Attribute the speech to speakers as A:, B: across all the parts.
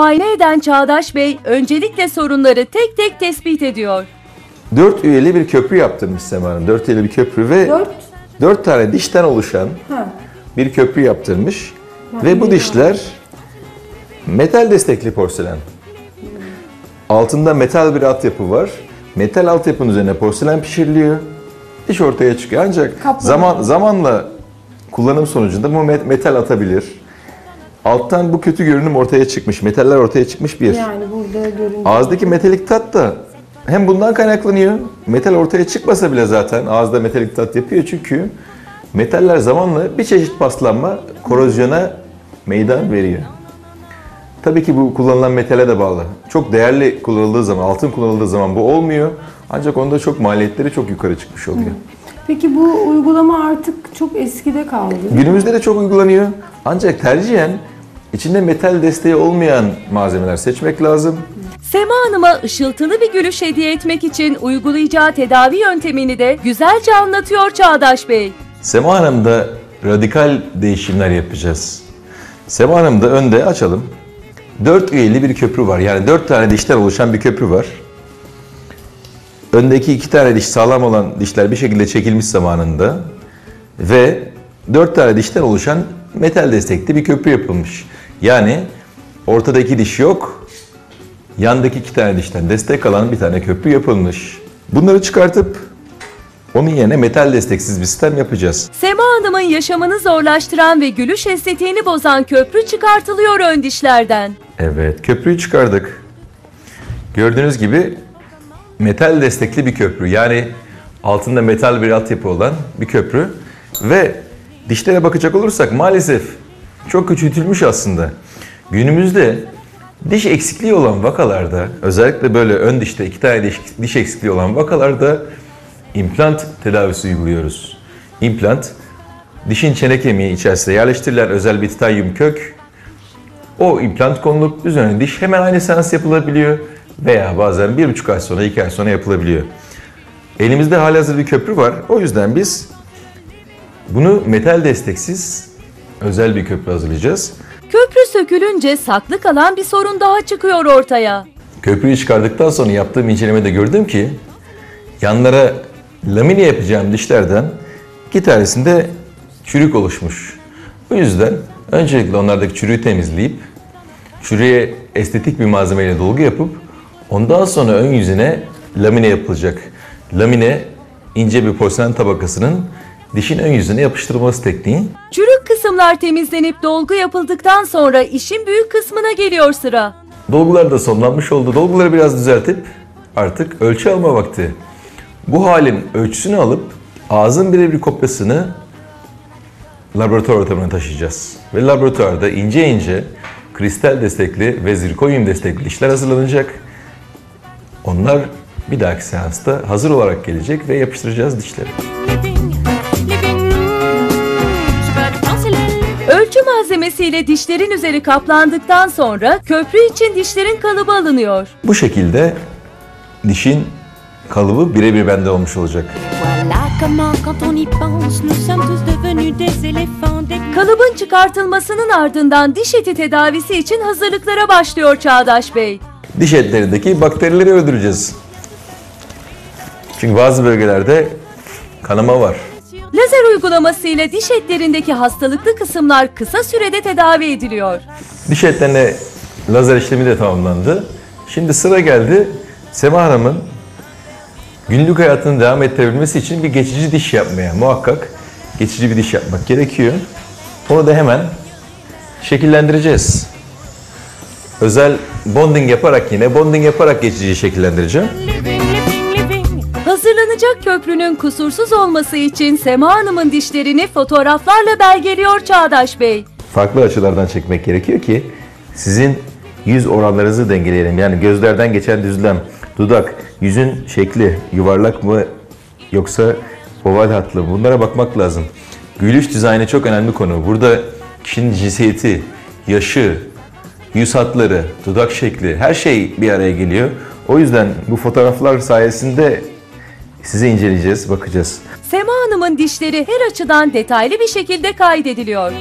A: muayene eden Çağdaş Bey öncelikle sorunları tek tek tespit ediyor.
B: Dört üyeli bir köprü yaptırmış Sema Hanım. Dört üyeli bir köprü ve
C: Dört.
B: dört tane dişten oluşan
C: Ha.
B: bir köprü yaptırmış. ve bu dişler metal destekli porselen. Altında metal bir altyapı var. Metal altyapının üzerine porselen pişiriliyor. Diş ortaya çıkıyor. Ancak
C: Kaplama.
B: zaman zamanla kullanım sonucunda bu met- metal atabilir. Alttan bu kötü görünüm ortaya çıkmış. Metaller ortaya çıkmış bir.
C: Yani burada görünce.
B: Ağızdaki metalik tat da hem bundan kaynaklanıyor. Metal ortaya çıkmasa bile zaten ağızda metalik tat yapıyor çünkü metaller zamanla bir çeşit paslanma, korozyona meydan veriyor. Tabii ki bu kullanılan metale de bağlı. Çok değerli kullanıldığı zaman, altın kullanıldığı zaman bu olmuyor. Ancak onda çok maliyetleri çok yukarı çıkmış oluyor.
C: Peki bu uygulama artık çok eskide kaldı.
B: Günümüzde de çok uygulanıyor. Ancak tercihen içinde metal desteği olmayan malzemeler seçmek lazım.
A: Sema Hanım'a ışıltılı bir gülüş hediye etmek için uygulayacağı tedavi yöntemini de güzelce anlatıyor Çağdaş Bey.
B: Sema Hanım'da radikal değişimler yapacağız. Sema Hanım'da önde açalım. Dört üyeli bir köprü var. Yani dört tane dişten oluşan bir köprü var. Öndeki iki tane diş sağlam olan dişler bir şekilde çekilmiş zamanında ve dört tane dişten oluşan metal destekli bir köprü yapılmış. Yani ortadaki diş yok, yandaki iki tane dişten destek alan bir tane köprü yapılmış. Bunları çıkartıp onun yerine metal desteksiz bir sistem yapacağız.
A: Sema Hanım'ın yaşamını zorlaştıran ve gülüş estetiğini bozan köprü çıkartılıyor ön dişlerden.
B: Evet, köprüyü çıkardık. Gördüğünüz gibi metal destekli bir köprü. Yani altında metal bir altyapı olan bir köprü. Ve dişlere bakacak olursak maalesef çok küçültülmüş aslında. Günümüzde diş eksikliği olan vakalarda, özellikle böyle ön dişte iki tane diş, diş eksikliği olan vakalarda implant tedavisi uyguluyoruz. İmplant, dişin çene kemiği içerisine yerleştirilen özel bir titanyum kök o implant konulup üzerine diş hemen aynı seans yapılabiliyor veya bazen bir buçuk ay sonra, iki ay sonra yapılabiliyor. Elimizde halihazırda bir köprü var. O yüzden biz bunu metal desteksiz özel bir köprü hazırlayacağız.
A: Köprü sökülünce saklı kalan bir sorun daha çıkıyor ortaya.
B: Köprüyü çıkardıktan sonra yaptığım incelemede gördüm ki yanlara lamine yapacağım dişlerden iki tanesinde çürük oluşmuş. Bu yüzden öncelikle onlardaki çürüğü temizleyip çürüğe estetik bir malzemeyle dolgu yapıp ondan sonra ön yüzüne lamine yapılacak. Lamine ince bir porselen tabakasının dişin ön yüzüne yapıştırılması tekniği.
A: Çürük kısımlar temizlenip dolgu yapıldıktan sonra işin büyük kısmına geliyor sıra.
B: Dolgular da sonlanmış oldu. Dolguları biraz düzeltip artık ölçü alma vakti. Bu halin ölçüsünü alıp ağzın birebir kopyasını laboratuvar ortamına taşıyacağız. Ve laboratuvarda ince ince kristal destekli ve zirkonyum destekli işler hazırlanacak. Onlar bir dahaki seansta hazır olarak gelecek ve yapıştıracağız dişleri.
A: Malzemesiyle dişlerin üzeri kaplandıktan sonra köprü için dişlerin kalıbı alınıyor.
B: Bu şekilde dişin kalıbı birebir bende olmuş olacak.
A: Kalıbın çıkartılmasının ardından diş eti tedavisi için hazırlıklara başlıyor Çağdaş Bey.
B: diş etlerindeki bakterileri öldüreceğiz. Çünkü bazı bölgelerde kanama var.
A: Lazer uygulaması ile diş etlerindeki hastalıklı kısımlar kısa sürede tedavi ediliyor.
B: Diş etlerine lazer işlemi de tamamlandı. Şimdi sıra geldi Sema Hanım'ın günlük hayatını devam ettirebilmesi için bir geçici diş yapmaya. Muhakkak geçici bir diş yapmak gerekiyor. Onu da hemen şekillendireceğiz. Özel bonding yaparak yine bonding yaparak geçiciyi şekillendireceğim.
A: Hazırlanacak köprünün kusursuz olması için Sema Hanım'ın dişlerini fotoğraflarla belgeliyor Çağdaş Bey.
B: farklı açılardan çekmek gerekiyor ki sizin yüz oranlarınızı dengeleyelim. Yani gözlerden geçen düzlem, dudak, yüzün şekli yuvarlak mı yoksa oval hatlı mı? Bunlara bakmak lazım. Gülüş dizaynı çok önemli konu. Burada kişinin cinsiyeti, yaşı, yüz hatları, dudak şekli her şey bir araya geliyor. O yüzden bu fotoğraflar sayesinde size inceleyeceğiz, bakacağız.
A: Sema Hanım'ın dişleri her açıdan detaylı bir şekilde kaydediliyor.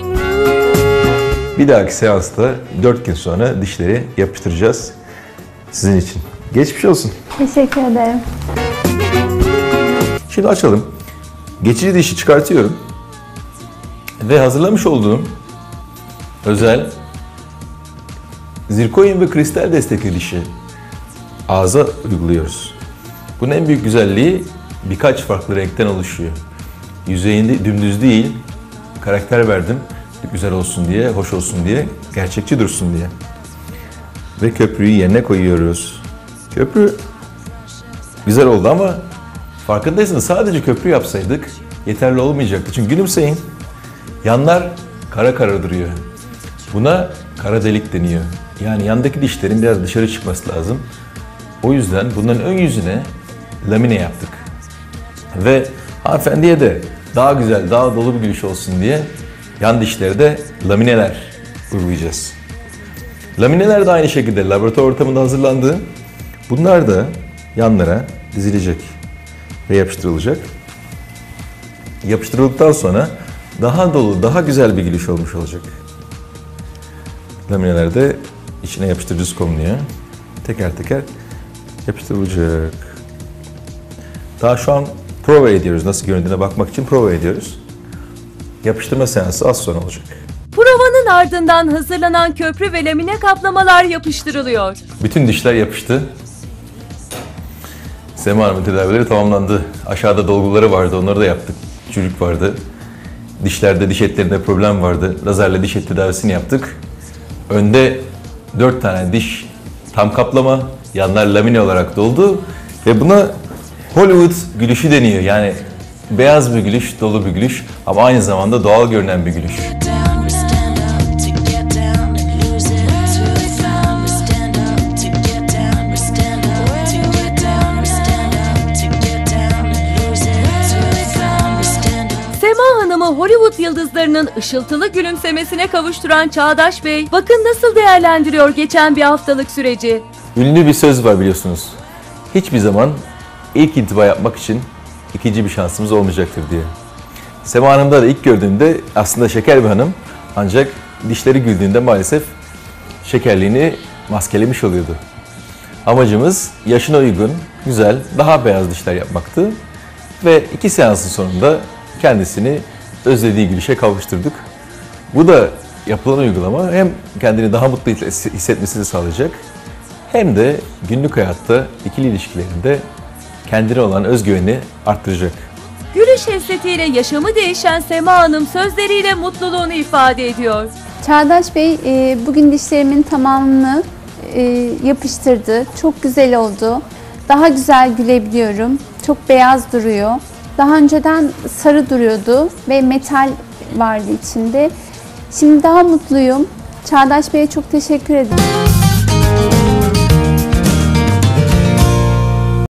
B: Bir dahaki seansta 4 gün sonra dişleri yapıştıracağız sizin için. Geçmiş olsun.
D: Teşekkür ederim.
B: Şimdi açalım. Geçici dişi çıkartıyorum. Ve hazırlamış olduğum özel zirkoyun ve kristal destekli dişi ağza uyguluyoruz. Bunun en büyük güzelliği birkaç farklı renkten oluşuyor. Yüzeyinde dümdüz değil, karakter verdim. Güzel olsun diye, hoş olsun diye, gerçekçi dursun diye. Ve köprüyü yerine koyuyoruz. Köprü güzel oldu ama farkındaysanız sadece köprü yapsaydık yeterli olmayacaktı. Çünkü gülümseyin. Yanlar kara kara duruyor. Buna kara delik deniyor. Yani yandaki dişlerin biraz dışarı çıkması lazım. O yüzden bunların ön yüzüne lamine yaptık. Ve hanımefendiye de daha güzel, daha dolu bir gülüş olsun diye yan dişlere de lamineler uygulayacağız. Lamineler de aynı şekilde laboratuvar ortamında hazırlandı. Bunlar da yanlara dizilecek ve yapıştırılacak. Yapıştırıldıktan sonra daha dolu, daha güzel bir gülüş olmuş olacak. Lamineler de içine yapıştırıcısı konuluyor. Teker teker yapıştırılacak. Daha şu an prova ediyoruz. Nasıl göründüğüne bakmak için prova ediyoruz. Yapıştırma seansı az sonra olacak.
A: Provanın ardından hazırlanan köprü ve lamine kaplamalar yapıştırılıyor.
B: Bütün dişler yapıştı. Sema Hanım'ın tedavileri tamamlandı. Aşağıda dolguları vardı, onları da yaptık. Çürük vardı. Dişlerde, diş etlerinde problem vardı. Lazerle diş et tedavisini yaptık. Önde 4 tane diş tam kaplama, yanlar lamine olarak doldu. Ve buna Hollywood gülüşü deniyor. Yani beyaz bir gülüş, dolu bir gülüş ama aynı zamanda doğal görünen bir gülüş.
A: Sema Hanım'ı Hollywood yıldızlarının ışıltılı gülümsemesine kavuşturan Çağdaş Bey, bakın nasıl değerlendiriyor geçen bir haftalık süreci.
B: Ünlü bir söz var biliyorsunuz. Hiçbir zaman ilk intiba yapmak için ikinci bir şansımız olmayacaktır diye. Sema Hanım'da da ilk gördüğümde aslında şeker bir hanım ancak dişleri güldüğünde maalesef şekerliğini maskelemiş oluyordu. Amacımız yaşına uygun, güzel, daha beyaz dişler yapmaktı. Ve iki seansın sonunda kendisini özlediği gülüşe kavuşturduk. Bu da yapılan uygulama hem kendini daha mutlu hissetmesini sağlayacak hem de günlük hayatta ikili ilişkilerinde kendine olan özgüveni arttıracak.
A: Gülüş estetiğiyle yaşamı değişen Sema Hanım sözleriyle mutluluğunu ifade ediyor.
D: Çağdaş Bey e, bugün dişlerimin tamamını e, yapıştırdı. Çok güzel oldu. Daha güzel gülebiliyorum. Çok beyaz duruyor. Daha önceden sarı duruyordu ve metal vardı içinde. Şimdi daha mutluyum. Çağdaş Bey'e çok teşekkür ederim.